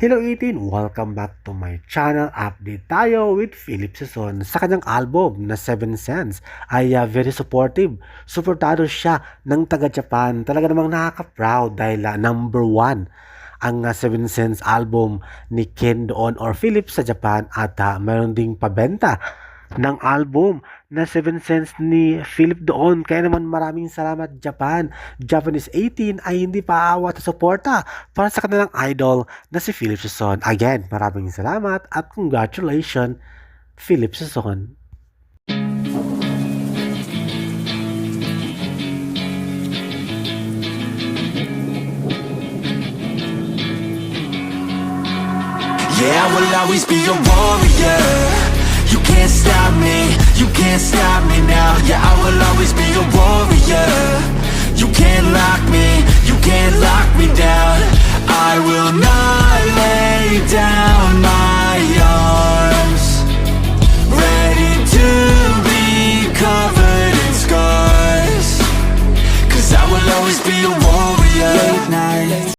Hello 18! Welcome back to my channel. Update tayo with Philip Sison sa kanyang album na 7 Cents ay uh, very supportive. Suportado siya ng taga-Japan. Talaga namang nakaka-proud dahil uh, number one ang uh, 7 Cents album ni Ken doon or Philip sa Japan at uh, mayroon ding pabenta ng album na 7 cents ni Philip doon. Kaya naman maraming salamat Japan. Japanese 18 ay hindi pa aawat at suporta para sa kanilang idol na si Philip Sison. Again, maraming salamat at congratulations Philip Sison. Yeah, I will always be a warrior You can't stop